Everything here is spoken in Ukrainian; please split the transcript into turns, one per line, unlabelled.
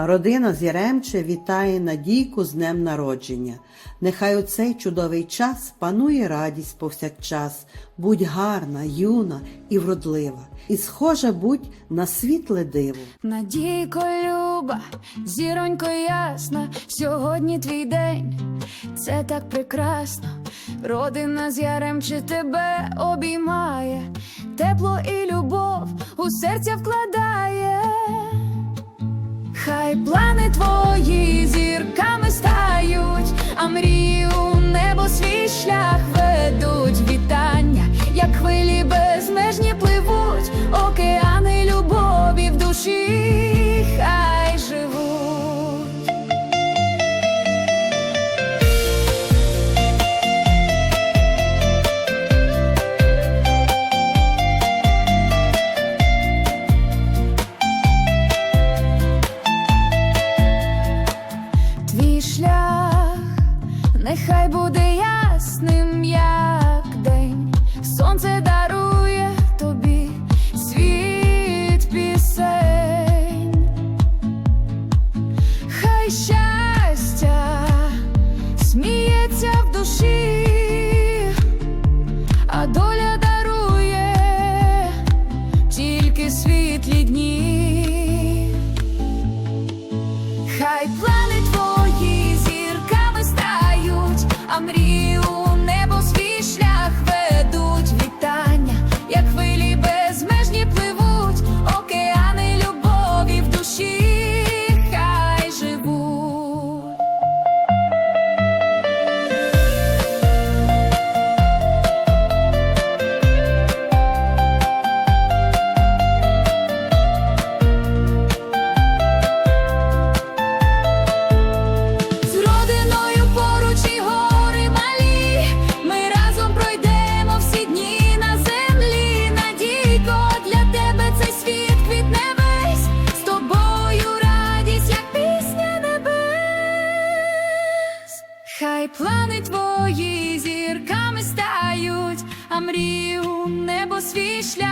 Родина з Яремче вітає Надійку з днем народження. Нехай у цей чудовий час панує радість повсякчас. Будь гарна, юна і вродлива, і схожа будь на світле диво.
Надійко люба, зіронько ясна, сьогодні твій день, це так прекрасно. Родина з ярем чи тебе обіймає, тепло і любов у серця вкладає. Хай плани твої зірками нехай буде ясним, як день. Сонце дарує тобі світ пісень. Хай щастя сміється в душі, а доля дарує тільки світлі дні. мрію, небо світ шлях.